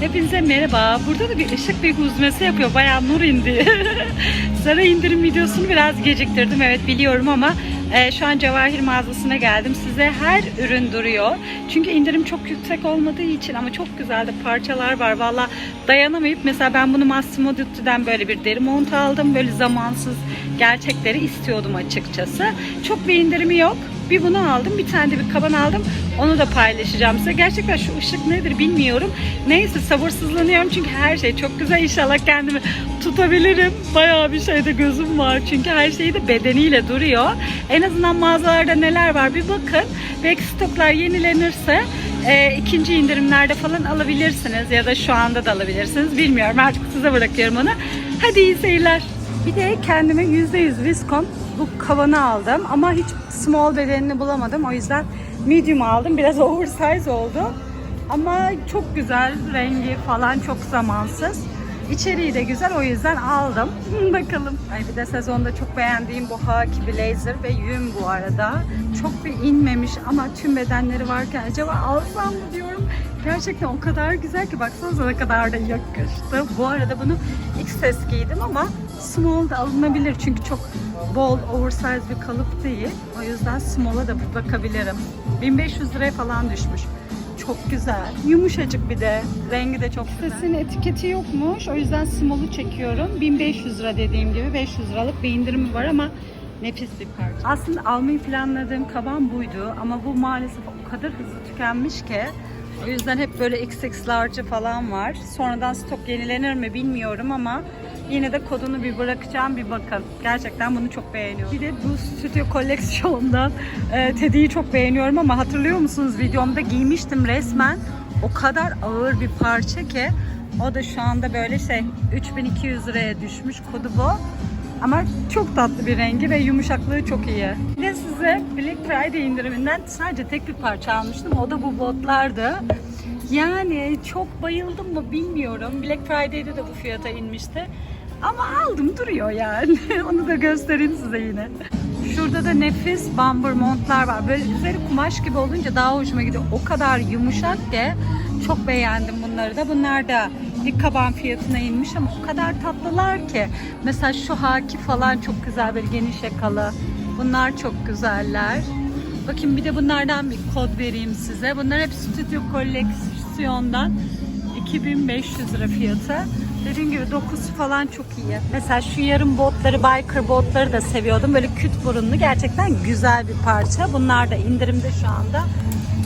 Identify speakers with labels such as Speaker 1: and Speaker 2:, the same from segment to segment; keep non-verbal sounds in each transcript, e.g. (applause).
Speaker 1: Hepinize merhaba. Burada da bir ışık bir huzmesi yapıyor. Bayağı nur indi. (laughs) Zara indirim videosunu biraz geciktirdim. Evet biliyorum ama e, şu an Cevahir mağazasına geldim. Size her ürün duruyor. Çünkü indirim çok yüksek olmadığı için ama çok güzel de parçalar var. Valla dayanamayıp mesela ben bunu Massimo Dutti'den böyle bir deri mont aldım. Böyle zamansız gerçekleri istiyordum açıkçası. Çok bir indirimi yok. Bir bunu aldım, bir tane de bir kaban aldım. Onu da paylaşacağım size. Gerçekten şu ışık nedir bilmiyorum. Neyse sabırsızlanıyorum çünkü her şey çok güzel. İnşallah kendimi tutabilirim. Bayağı bir şeyde gözüm var çünkü her şey de bedeniyle duruyor. En azından mağazalarda neler var bir bakın. Belki stoklar yenilenirse e, ikinci indirimlerde falan alabilirsiniz ya da şu anda da alabilirsiniz. Bilmiyorum artık size bırakıyorum onu. Hadi iyi seyirler. Bir de kendime %100 Viscon bu kavanı aldım ama hiç small bedenini bulamadım. O yüzden medium aldım. Biraz (laughs) oversize oldu. Ama çok güzel rengi falan çok zamansız. İçeriği de güzel o yüzden aldım. (laughs) Bakalım. Ay bir de sezonda çok beğendiğim bu Haki Blazer ve yün bu arada. Çok bir inmemiş ama tüm bedenleri varken acaba alsam mı diyorum. Gerçekten o kadar güzel ki baksanıza ne kadar da yakıştı. Bu arada bunu XS giydim ama small da alınabilir çünkü çok bol oversize bir kalıp değil. O yüzden small'a da bakabilirim. 1500 liraya falan düşmüş. Çok güzel. Yumuşacık bir de. Rengi de çok güzel. Sesinin etiketi yokmuş. O yüzden small'u çekiyorum. 1500 lira dediğim gibi 500 liralık bir indirimi var ama nefis bir parça. Aslında almayı planladığım kaban buydu ama bu maalesef o kadar hızlı tükenmiş ki o yüzden hep böyle XX large'ı falan var. Sonradan stok yenilenir mi bilmiyorum ama yine de kodunu bir bırakacağım bir bakın. Gerçekten bunu çok beğeniyorum. Bir de bu stüdyo koleksiyondan e, Teddy'yi çok beğeniyorum ama hatırlıyor musunuz videomda giymiştim resmen. O kadar ağır bir parça ki o da şu anda böyle şey 3200 liraya düşmüş kodu bu. Ama çok tatlı bir rengi ve yumuşaklığı çok iyi. Bir de size Black Friday indiriminden sadece tek bir parça almıştım. O da bu botlardı. Yani çok bayıldım mı bilmiyorum. Black Friday'de de bu fiyata inmişti. Ama aldım duruyor yani. (laughs) Onu da göstereyim size yine. Şurada da nefis bumper montlar var. Böyle üzeri kumaş gibi olunca daha hoşuma gidiyor. O kadar yumuşak ki çok beğendim bunları da. Bunlar da bir kaban fiyatına inmiş ama o kadar tatlılar ki. Mesela şu haki falan çok güzel bir geniş yakalı. Bunlar çok güzeller. Bakın bir de bunlardan bir kod vereyim size. Bunlar hep stüdyo koleksiyondan 2500 lira fiyatı. Dediğim gibi dokusu falan çok iyi. Mesela şu yarım botları, biker botları da seviyordum. Böyle küt burunlu gerçekten güzel bir parça. Bunlar da indirimde şu anda.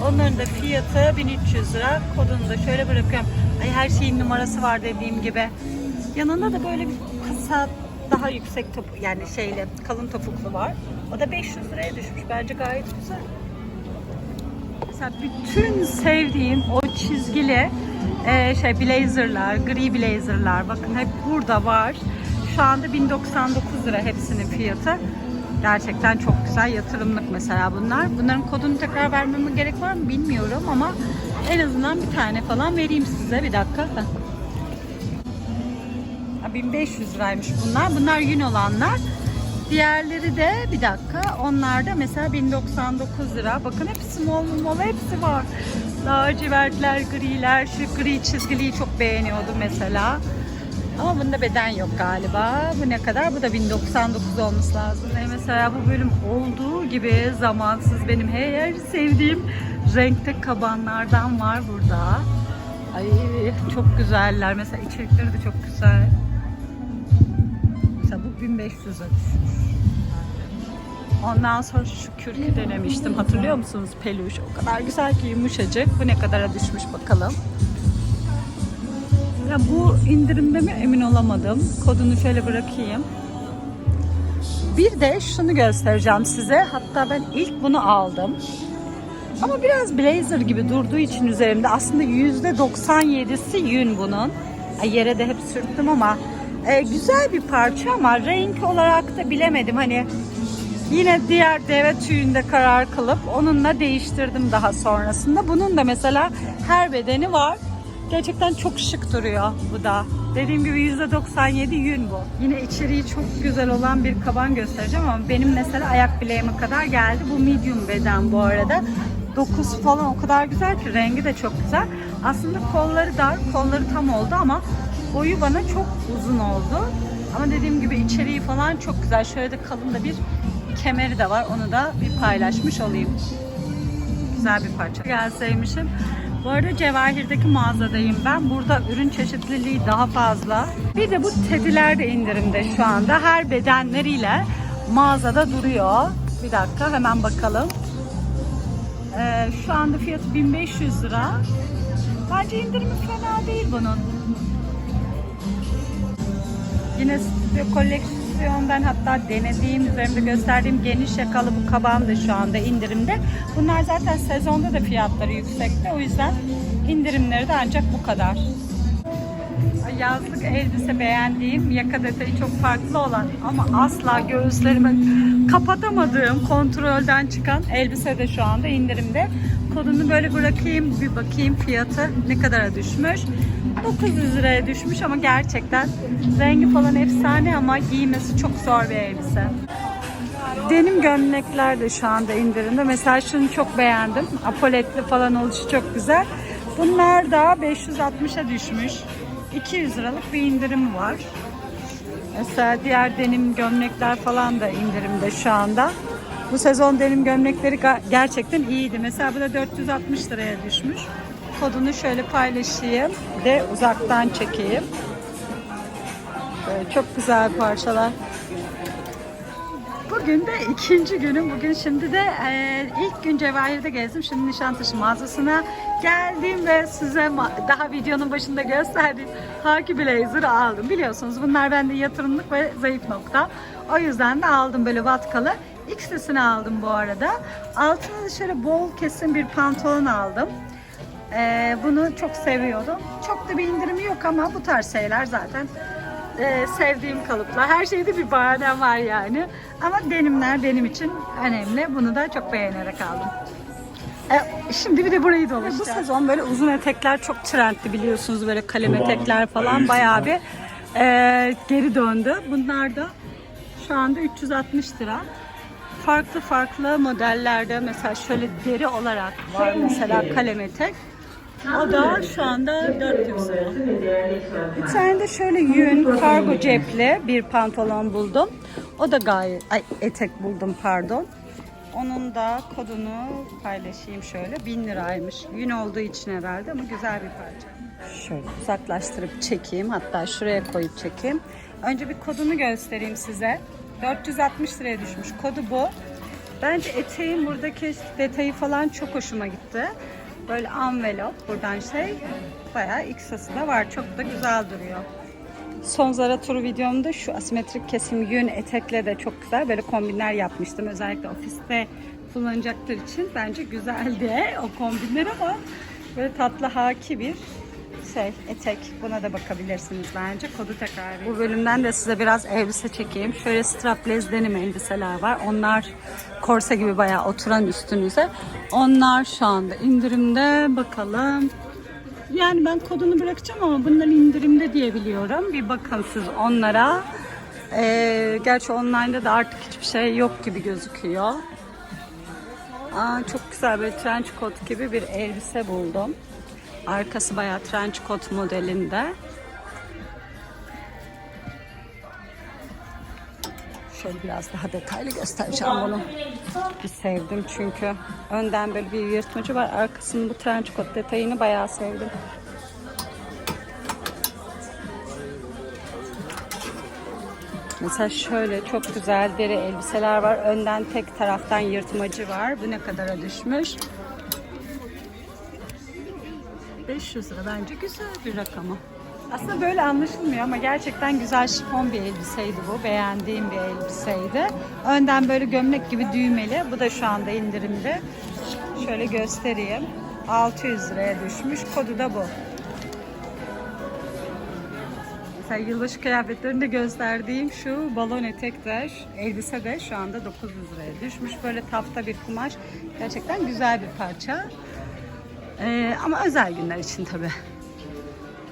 Speaker 1: Onların da fiyatı 1300 lira. Kodunu da şöyle bırakıyorum. Ay her şeyin numarası var dediğim gibi. Yanında da böyle bir kısa daha yüksek top yani şeyle kalın topuklu var. O da 500 liraya düşmüş. Bence gayet güzel. Mesela bütün sevdiğim o çizgili e, şey blazerlar, gri blazerlar bakın hep burada var. Şu anda 1099 lira hepsinin fiyatı. Gerçekten çok güzel yatırımlık mesela bunlar. Bunların kodunu tekrar vermeme gerek var mı bilmiyorum ama en azından bir tane falan vereyim size bir dakika. Heh. Ha, 1500 liraymış bunlar. Bunlar yün olanlar. Diğerleri de bir dakika. Onlar da mesela 1099 lira. Bakın hepsi small small hepsi var. Lacivertler, griler, şu gri çizgiliyi çok beğeniyordum mesela. Ama bunda beden yok galiba. Bu ne kadar? Bu da 1099 olması lazım. E mesela bu bölüm olduğu gibi zamansız benim her sevdiğim renkte kabanlardan var burada. Ay çok güzeller. Mesela içerikleri de çok güzel. Mesela bu 1500 lira düşmüş. Ondan sonra şu kürkü denemiştim. Hatırlıyor musunuz? Peluş. O kadar güzel ki yumuşacık. Bu ne kadara düşmüş bakalım. Ya bu indirimde mi emin olamadım. Kodunu şöyle bırakayım. Bir de şunu göstereceğim size. Hatta ben ilk bunu aldım. Ama biraz blazer gibi durduğu için üzerimde aslında %97'si yün bunun. Yere de hep sürttüm ama e, güzel bir parça ama renk olarak da bilemedim. Hani yine diğer deve tüyünde karar kılıp onunla değiştirdim daha sonrasında. Bunun da mesela her bedeni var. Gerçekten çok şık duruyor bu da. Dediğim gibi %97 yün bu. Yine içeriği çok güzel olan bir kaban göstereceğim ama benim mesela ayak bileğime kadar geldi. Bu medium beden bu arada. dokusu falan o kadar güzel ki rengi de çok güzel. Aslında kolları dar, kolları tam oldu ama boyu bana çok uzun oldu. Ama dediğim gibi içeriği falan çok güzel. Şöyle de kalın da bir kemeri de var. Onu da bir paylaşmış olayım. Güzel bir parça. Gelseymişim. Bu arada Cevahir'deki mağazadayım ben. Burada ürün çeşitliliği daha fazla. Bir de bu tediler de indirimde şu anda. Her bedenleriyle mağazada duruyor. Bir dakika hemen bakalım. Ee, şu anda fiyatı 1500 lira. Bence indirimi fena değil bunun. Yine stüdyo koleksiyondan hatta denediğim, üzerimde gösterdiğim geniş yakalı bu kabağım da şu anda indirimde. Bunlar zaten sezonda da fiyatları yüksekti. O yüzden indirimleri de ancak bu kadar. Yazlık elbise beğendiğim, yaka detayı çok farklı olan ama asla göğüslerimi kapatamadığım kontrolden çıkan elbise de şu anda indirimde. Kodunu böyle bırakayım bir bakayım fiyatı ne kadara düşmüş. 900 liraya düşmüş ama gerçekten rengi falan efsane ama giymesi çok zor bir elbise. Denim gömlekler de şu anda indirimde. Mesela şunu çok beğendim. Apoletli falan oluşu çok güzel. Bunlar da 560'a düşmüş. 200 liralık bir indirim var. Mesela diğer denim gömlekler falan da indirimde şu anda. Bu sezon denim gömlekleri gerçekten iyiydi. Mesela bu da 460 liraya düşmüş. Kodunu şöyle paylaşayım de uzaktan çekeyim. Böyle çok güzel parçalar. Bugün de ikinci günüm. Bugün şimdi de e, ilk gün Cevahir'de gezdim. Şimdi Nişantaşı mağazasına geldim ve size daha videonun başında gösterdiğim Haki Blazer'ı aldım. Biliyorsunuz bunlar bende yatırımlık ve zayıf nokta. O yüzden de aldım böyle vatkalı. İkisini aldım bu arada. Altına şöyle bol kesim bir pantolon aldım. E, bunu çok seviyordum. Çok da bir indirimi yok ama bu tarz şeyler zaten e, sevdiğim kalıplar. Her şeyde bir bahanem var yani. Ama denimler benim için önemli. Bunu da çok beğenerek aldım. E, şimdi bir de burayı dolaşacağız. Bu sezon böyle uzun etekler çok trendli biliyorsunuz. Böyle kalem etekler falan bayağı bir e, geri döndü. Bunlar da şu anda 360 lira. Farklı farklı modellerde mesela şöyle deri olarak var mesela kalem etek. O da şu anda 400 lira. Bir tane de şöyle yün kargo cepli bir pantolon buldum. O da gayet ay etek buldum pardon. Onun da kodunu paylaşayım şöyle. 1000 liraymış. Yün olduğu için herhalde ama güzel bir parça. Şöyle uzaklaştırıp çekeyim. Hatta şuraya koyup çekeyim. Önce bir kodunu göstereyim size. 460 liraya düşmüş. Kodu bu. Bence eteğin buradaki detayı falan çok hoşuma gitti. Böyle envelop buradan şey bayağı X'ası da var. Çok da güzel duruyor. Son Zara turu videomda şu asimetrik kesim yün etekle de çok güzel böyle kombinler yapmıştım. Özellikle ofiste kullanacaklar için bence güzeldi o kombinler ama böyle tatlı haki bir şey etek. Buna da bakabilirsiniz bence. Kodu tekrar. Bu bölümden de size biraz elbise çekeyim. Şöyle strapless denim elbiseler var. Onlar korse gibi bayağı oturan üstünüze. Onlar şu anda indirimde. Bakalım. Yani ben kodunu bırakacağım ama bunlar indirimde diye biliyorum. Bir bakın siz onlara. Ee, gerçi online'da da artık hiçbir şey yok gibi gözüküyor. Aa, çok güzel bir trench coat gibi bir elbise buldum. Arkası bayağı trench coat modelinde. Şöyle biraz daha detaylı göstereceğim bunu. Bir sevdim çünkü. Önden böyle bir yırtmacı var. Arkasının bu trench coat detayını bayağı sevdim. Mesela şöyle çok güzel deri elbiseler var. Önden tek taraftan yırtmacı var. Bu ne kadara düşmüş? 500 lira bence güzel bir rakamı. Aslında böyle anlaşılmıyor ama gerçekten güzel şifon bir elbiseydi bu. Beğendiğim bir elbiseydi. Önden böyle gömlek gibi düğmeli. Bu da şu anda indirimde. Şöyle göstereyim. 600 liraya düşmüş. Kodu da bu. Mesela yılbaşı kıyafetlerinde gösterdiğim şu balon etek de, elbise de şu anda 900 liraya düşmüş. Böyle tafta bir kumaş. Gerçekten güzel bir parça. Ee, ama özel günler için tabi.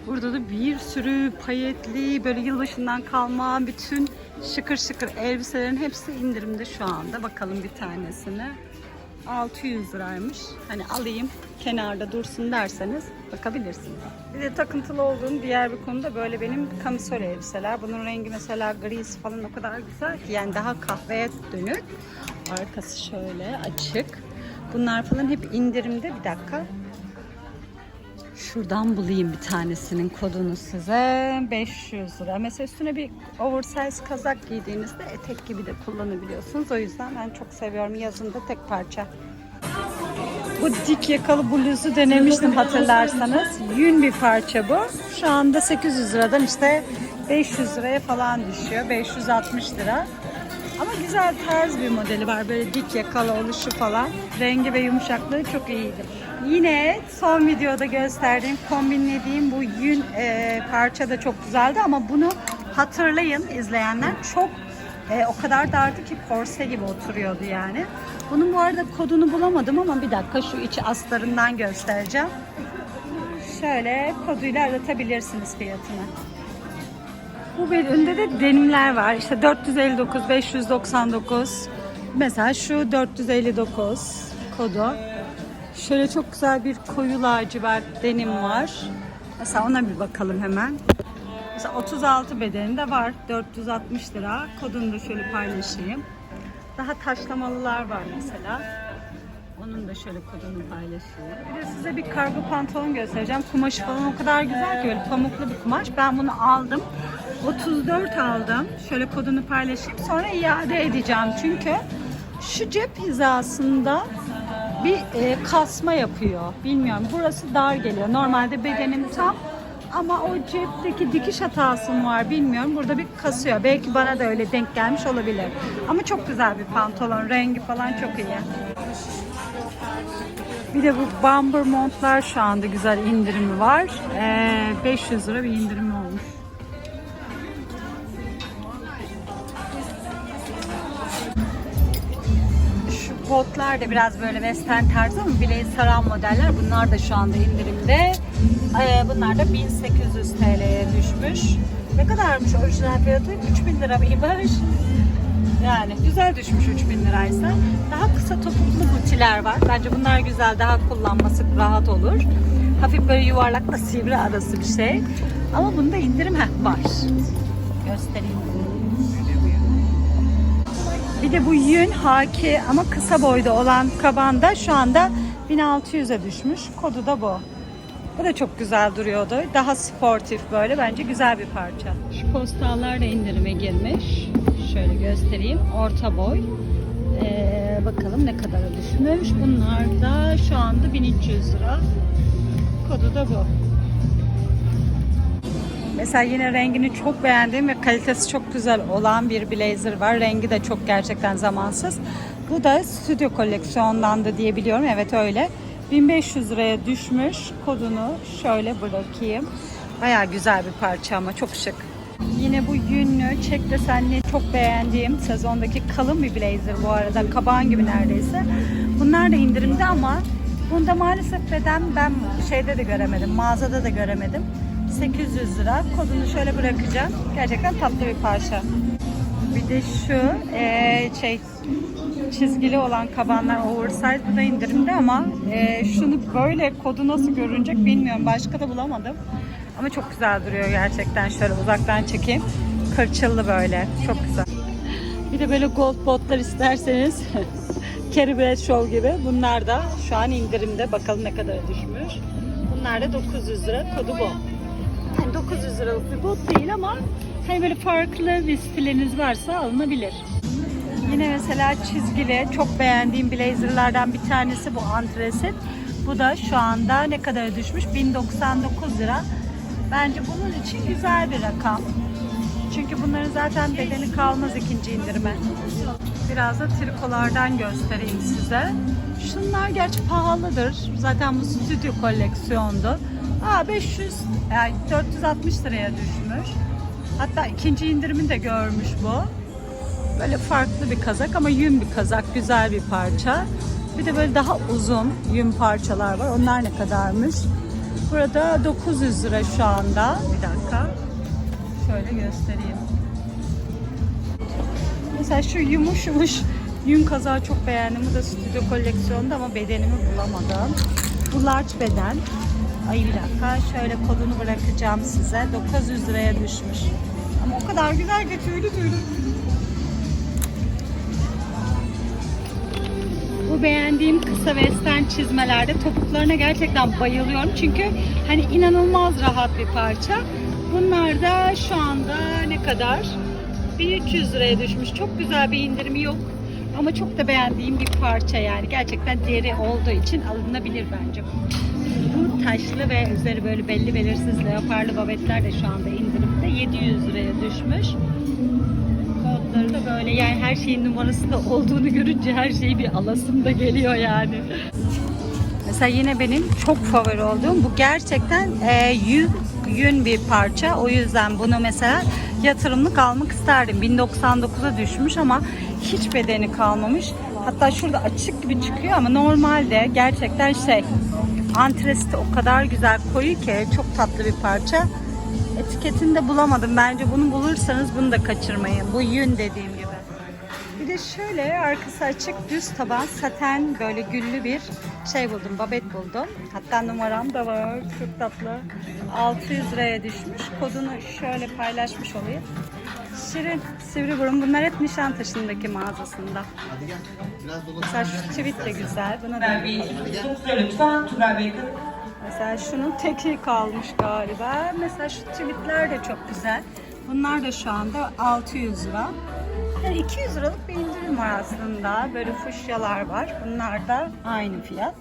Speaker 1: Burada da bir sürü payetli, böyle yılbaşından kalma bütün şıkır şıkır elbiselerin hepsi indirimde şu anda. Bakalım bir tanesine. 600 liraymış. Hani alayım kenarda dursun derseniz bakabilirsiniz. Bir de takıntılı olduğum diğer bir konu da böyle benim kamisol elbiseler. Bunun rengi mesela gris falan o kadar güzel ki yani daha kahveye dönük. Arkası şöyle açık. Bunlar falan hep indirimde. Bir dakika. Şuradan bulayım bir tanesinin kodunu size. 500 lira. Mesela üstüne bir oversize kazak giydiğinizde etek gibi de kullanabiliyorsunuz. O yüzden ben çok seviyorum. Yazında tek parça. Bu dik yakalı bluzu denemiştim hatırlarsanız. Yün bir parça bu. Şu anda 800 liradan işte 500 liraya falan düşüyor. 560 lira. Ama güzel tarz bir modeli var. Böyle dik yakalı oluşu falan. Rengi ve yumuşaklığı çok iyiydi. Yine son videoda gösterdiğim, kombinlediğim bu yün e, parça da çok güzeldi ama bunu hatırlayın izleyenler. Çok e, o kadar dardı ki korse gibi oturuyordu yani. Bunun bu arada kodunu bulamadım ama bir dakika şu içi astarından göstereceğim. Şöyle koduyla aratabilirsiniz fiyatını. Bu bölümde de denimler var. İşte 459, 599. Mesela şu 459 kodu. Şöyle çok güzel bir koyu lacivert denim var. Mesela ona bir bakalım hemen. Mesela 36 bedeninde var. 460 lira. Kodunu da şöyle paylaşayım. Daha taşlamalılar var mesela. Onun da şöyle kodunu paylaşayım. Bir de size bir kargo pantolon göstereceğim. Kumaşı falan o kadar güzel ki böyle pamuklu bir kumaş. Ben bunu aldım. 34 aldım. Şöyle kodunu paylaşayım. Sonra iade edeceğim. Çünkü şu cep hizasında bir e, kasma yapıyor. Bilmiyorum. Burası dar geliyor. Normalde bedenim tam ama o cepteki dikiş hatası mı var bilmiyorum. Burada bir kasıyor. Belki bana da öyle denk gelmiş olabilir. Ama çok güzel bir pantolon. Rengi falan çok iyi. Bir de bu bumper montlar şu anda güzel indirimi var. Ee, 500 lira bir indirimi olmuş. Şu botlar da biraz böyle western tarzı ama bileği saran modeller. Bunlar da şu anda indirimde. Ee, bunlar da 1800 TL'ye düşmüş. Ne kadarmış orijinal fiyatı? 3000 lira mıymış? Yani güzel düşmüş 3000 liraysa. Daha kısa topuklu butiler var. Bence bunlar güzel. Daha kullanması rahat olur. Hafif böyle yuvarlakla sivri arası bir şey. Ama bunda indirim heh, var. Göstereyim. De bu yün haki ama kısa boyda olan kabanda şu anda 1600'e düşmüş. Kodu da bu. Bu da çok güzel duruyordu. Daha sportif böyle. Bence güzel bir parça. Şu postallar da indirime girmiş. Şöyle göstereyim. Orta boy. Ee, bakalım ne kadara düşmüş. Bunlar da şu anda 1300 lira. Kodu da bu. Mesela yine rengini çok beğendiğim ve kalitesi çok güzel olan bir blazer var. Rengi de çok gerçekten zamansız. Bu da stüdyo koleksiyondan da diyebiliyorum. Evet öyle. 1500 liraya düşmüş. Kodunu şöyle bırakayım. Baya güzel bir parça ama çok şık. Yine bu yünlü, çek desenli çok beğendiğim sezondaki kalın bir blazer bu arada. Kabağın gibi neredeyse. Bunlar da indirimde ama bunda maalesef beden ben şeyde de göremedim. Mağazada da göremedim. 800 lira. Kodunu şöyle bırakacağım. Gerçekten tatlı bir parça. Bir de şu eee, şey çizgili olan kabanlar oversize bu da indirimde ama eee, şunu böyle kodu nasıl görünecek bilmiyorum. Başka da bulamadım. Ama çok güzel duruyor gerçekten. Şöyle uzaktan çekeyim. Kırçıllı böyle. Çok güzel. Bir de böyle gold botlar isterseniz (laughs) Carrie Bradshaw gibi. Bunlar da şu an indirimde. Bakalım ne kadar düşmüş. Bunlar da 900 lira. Kodu bu. Yani 900 liralık bir bot değil ama hani böyle farklı bir stiliniz varsa alınabilir. Yine mesela çizgili çok beğendiğim blazerlardan bir tanesi bu antresit. Bu da şu anda ne kadar düşmüş? 1099 lira. Bence bunun için güzel bir rakam. Çünkü bunların zaten bedeni kalmaz ikinci indirime. Biraz da trikolardan göstereyim size. Şunlar gerçi pahalıdır. Zaten bu stüdyo koleksiyondu. Aa 500 yani 460 liraya düşmüş. Hatta ikinci indirimini de görmüş bu. Böyle farklı bir kazak ama yün bir kazak, güzel bir parça. Bir de böyle daha uzun yün parçalar var. Onlar ne kadarmış? Burada 900 lira şu anda. Bir dakika. Şöyle göstereyim. Mesela şu yumuş yumuş Yün kazağı çok beğendim. Bu da stüdyo koleksiyonda ama bedenimi bulamadım. Bu large beden. Ay bir dakika şöyle kodunu bırakacağım size. 900 liraya düşmüş. Ama o kadar güzel ki tüylü tüylü. Bu beğendiğim kısa western çizmelerde topuklarına gerçekten bayılıyorum. Çünkü hani inanılmaz rahat bir parça. Bunlar da şu anda ne kadar? 1300 liraya düşmüş. Çok güzel bir indirimi yok. Ama çok da beğendiğim bir parça yani. Gerçekten deri olduğu için alınabilir bence. Bu taşlı ve üzeri böyle belli belirsiz leoparlı babetler de şu anda indirimde. 700 liraya düşmüş. Kodları da böyle yani her şeyin numarası da olduğunu görünce her şeyi bir alasım da geliyor yani. Mesela yine benim çok favori olduğum bu gerçekten e, yün, bir parça. O yüzden bunu mesela yatırımlık almak isterdim. 1099'a düşmüş ama hiç bedeni kalmamış. Hatta şurada açık gibi çıkıyor ama normalde gerçekten şey antresti o kadar güzel koyu ki çok tatlı bir parça. Etiketini de bulamadım. Bence bunu bulursanız bunu da kaçırmayın. Bu yün dediğim gibi. Bir de şöyle arkası açık düz taban saten böyle güllü bir şey buldum. Babet buldum. Hatta numaram da var. Çok tatlı. 600 liraya düşmüş. Kodunu şöyle paylaşmış olayım. Şirin, Sivriburun bunlar hep Nişantaşı'ndaki mağazasında. Mesela şu tweet de güzel. Buna da
Speaker 2: Bey, lütfen Tugay Bey katılın.
Speaker 1: Mesela şunun teki kalmış galiba. Mesela şu tweetler de çok güzel. Bunlar da şu anda 600 lira. Yani 200 liralık bir indirim var aslında. Böyle fuşyalar var. Bunlar da aynı fiyat.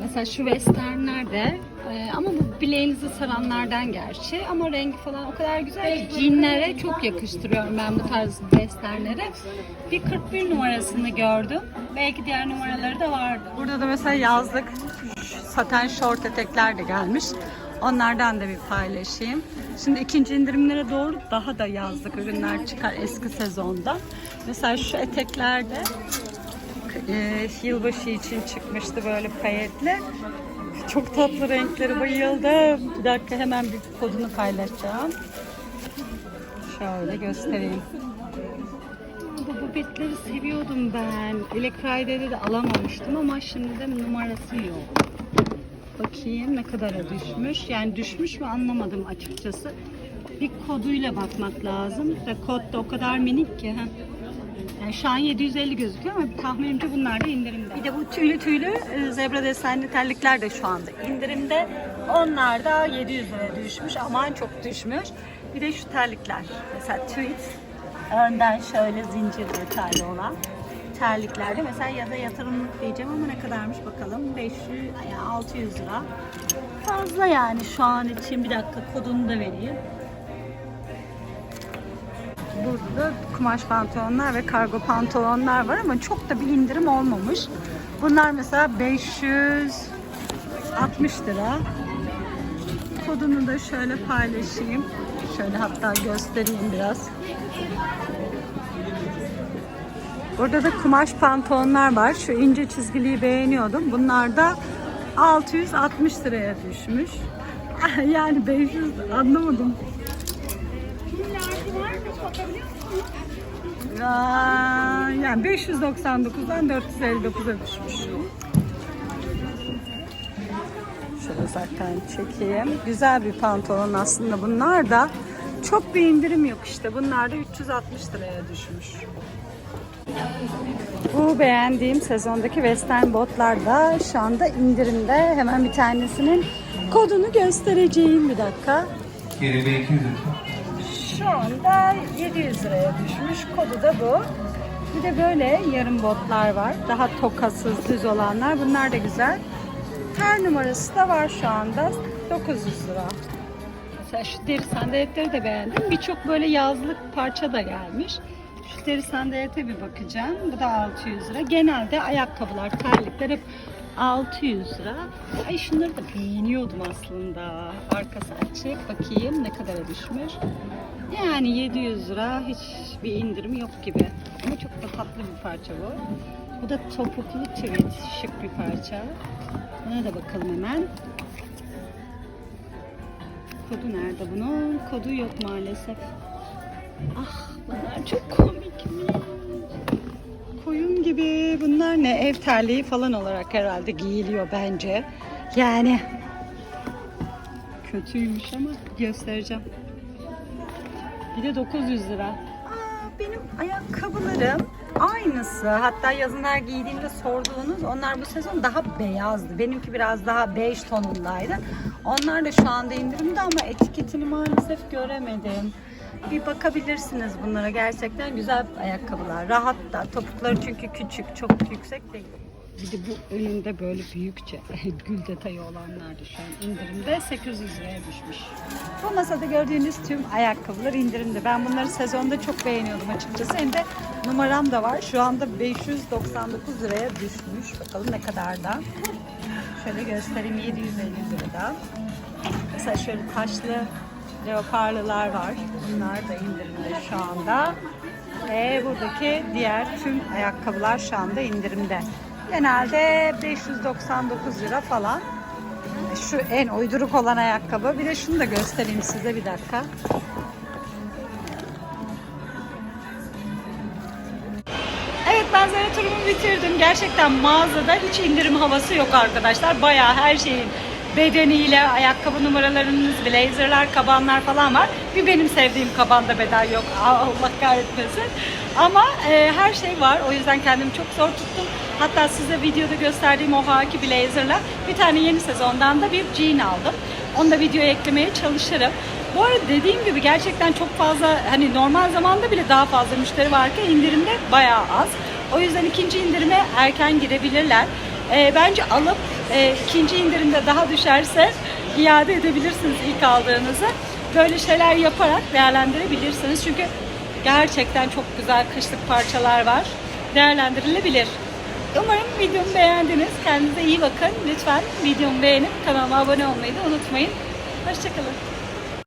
Speaker 1: Mesela şu westernler de e, ama bu bileğinizi saranlardan gerçi ama rengi falan o kadar güzel ki jeanlere çok yakıştırıyorum ben bu tarz westernleri. Bir 41 numarasını gördüm. Belki diğer numaraları da vardı. Burada da mesela yazlık saten short etekler de gelmiş. Onlardan da bir paylaşayım. Şimdi ikinci indirimlere doğru daha da yazlık ürünler çıkar eski sezonda. Mesela şu eteklerde e, yılbaşı için çıkmıştı böyle payetli. Çok tatlı renkleri bayıldım. Bir dakika hemen bir kodunu paylaşacağım. Şöyle göstereyim. Bu bubetleri seviyordum ben. Black Friday'de de alamamıştım ama şimdi de numarası yok. Bakayım ne kadara düşmüş. Yani düşmüş mü anlamadım açıkçası. Bir koduyla bakmak lazım. Kod da o kadar minik ki. Heh. Yani şu an 750 gözüküyor ama tahminimce bunlar da indirimde. Bir de bu tüylü tüylü e, zebra desenli terlikler de şu anda indirimde. Onlar da 700 liraya düşmüş. Aman çok düşmüş. Bir de şu terlikler. Mesela tweet. Önden şöyle zincir detaylı olan terliklerde mesela ya da yatırımlık diyeceğim ama ne kadarmış bakalım 500 yani 600 lira fazla yani şu an için bir dakika kodunu da vereyim Burada da kumaş pantolonlar ve kargo pantolonlar var ama çok da bir indirim olmamış. Bunlar mesela 560 lira. Kodunu da şöyle paylaşayım. Şöyle hatta göstereyim biraz. Burada da kumaş pantolonlar var. Şu ince çizgiliyi beğeniyordum. Bunlar da 660 liraya düşmüş. (laughs) Yani 500 anlamadım. Ya, yani 599'dan 459'a düşmüş. Şöyle zaten çekeyim. Güzel bir pantolon aslında bunlar da. Çok bir indirim yok işte. Bunlar da 360 liraya düşmüş. Bu beğendiğim sezondaki western botlar da şu anda indirimde. Hemen bir tanesinin kodunu göstereceğim bir dakika.
Speaker 2: Geri Bey 200 lütfen.
Speaker 1: Şu anda 700 liraya düşmüş. Kodu da bu. Bir de böyle yarım botlar var. Daha tokasız düz olanlar. Bunlar da güzel. Her numarası da var şu anda. 900 lira. Mesela şu deri sandaletleri de beğendim. Birçok böyle yazlık parça da gelmiş. Şu deri sandalete bir bakacağım. Bu da 600 lira. Genelde ayakkabılar, terlikler hep 600 lira. Ay şunları da beğeniyordum aslında. Arkası açık. Bakayım ne kadara düşmüş. Yani 700 lira hiç bir indirim yok gibi. Ama çok da tatlı bir parça bu. Bu da topuklu tweed. Şık bir parça. Buna da bakalım hemen. Kodu nerede bunun? Kodu yok maalesef. Ah bunlar çok komikmiş. koyun gibi. Bunlar ne? Ev terliği falan olarak herhalde giyiliyor bence. Yani kötüymüş ama göstereceğim. Bir de 900 lira. Aa, benim ayakkabılarım aynısı. Hatta yazın her giydiğimde sorduğunuz onlar bu sezon daha beyazdı. Benimki biraz daha bej tonundaydı. Onlar da şu anda indirimde ama etiketini maalesef göremedim. Bir bakabilirsiniz bunlara. Gerçekten güzel ayakkabılar. Rahat da. Topukları çünkü küçük, çok yüksek değil. Bir de bu önünde böyle büyükçe (laughs) gül detayı olanlar da şu an indirimde 800 liraya düşmüş. Bu masada gördüğünüz tüm ayakkabılar indirimde. Ben bunları sezonda çok beğeniyordum açıkçası. Hem de numaram da var. Şu anda 599 liraya düşmüş. Bakalım ne kadar da. Şöyle göstereyim 750 liradan. Mesela şöyle taşlı leoparlılar var. Bunlar da indirimde şu anda. Ve buradaki diğer tüm ayakkabılar şu anda indirimde. Genelde 599 lira falan. Şu en uyduruk olan ayakkabı. Bir de şunu da göstereyim size bir dakika. Evet ben Zara turumu bitirdim. Gerçekten mağazada hiç indirim havası yok arkadaşlar. Bayağı her şeyin bedeniyle, ayakkabı numaralarınız, blazerlar, kabanlar falan var. Bir benim sevdiğim kabanda beden yok. (laughs) Allah kahretmesin. Ama e, her şey var. O yüzden kendimi çok zor tuttum. Hatta size videoda gösterdiğim o haki blazerla bir tane yeni sezondan da bir jean aldım. Onu da videoya eklemeye çalışırım. Bu arada dediğim gibi gerçekten çok fazla hani normal zamanda bile daha fazla müşteri varken indirimde bayağı az. O yüzden ikinci indirime erken girebilirler. Ee, bence alıp e, ikinci indirimde daha düşerse iade edebilirsiniz ilk aldığınızı. Böyle şeyler yaparak değerlendirebilirsiniz. Çünkü gerçekten çok güzel kışlık parçalar var. Değerlendirilebilir. Umarım videomu beğendiniz. Kendinize iyi bakın. Lütfen videomu beğenip kanalıma abone olmayı da unutmayın. Hoşçakalın.